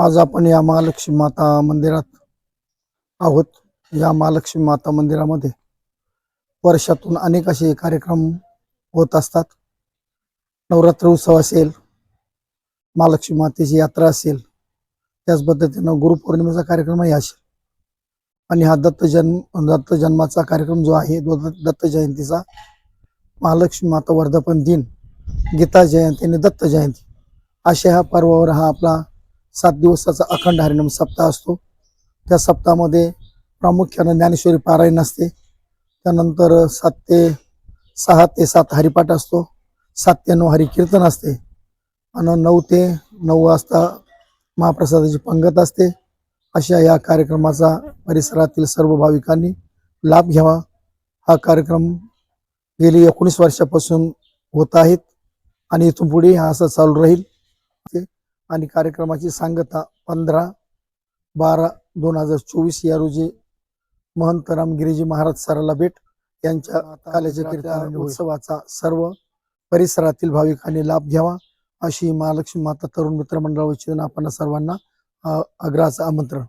आज आपण या महालक्ष्मी माता मंदिरात आहोत. या महालक्ष्मी माता मंदिरामध्ये वर्षातून अनेक असे कार्यक्रम होत असतात. नवरात्र उत्सव असेल महालक्ष्मी मातेची यात्रा असेल त्याच पद्धतीनं गुरुपौर्णिमेचा कार्यक्रमही असेल. आणि हा दत्त जन्म दत्त जन्माचा कार्यक्रम जो आहे तो दत्त- दत्त जयंतीचा महालक्ष्मी माता वर्धापन दिन गीता जयंती आणि दत्त जयंती अशा ह्या पर्वावर हा आपला सात दिवसाचा अखंड हरिनाम सप्ताह असतो. त्या सप्ताहामध्ये प्रामुख्यानं ज्ञानेश्वरी पारायण असते. त्यानंतर सात ते सहा ते सात हरिपाठ असतो. सात ते नऊ हरिकीर्तन असते. आणि नऊ ते नऊ वाजता महाप्रसादाची पंगत असते. अशा या कार्यक्रमाचा परिसरातील सर्व भाविकांनी लाभ घ्यावा. हा कार्यक्रम गेली एकोणीस वर्षापासून होत आहेत. आणि इथून पुढे हा असं चालू राहील. आणि कार्यक्रमाची सांगता पंधरा बारा दोन हजार चोवीस या रोजी महंत रामगिरीजी महाराज सराला भेट. यांच्या काल्याच्या कीर्तन उत्सवाचा सर्व परिसरातील भाविकांनी लाभ घ्यावा अशी महालक्ष्मी माता तरुण मित्र मंडळ वतीनं आपण सर्वांना आग्रहाचं आमंत्रण.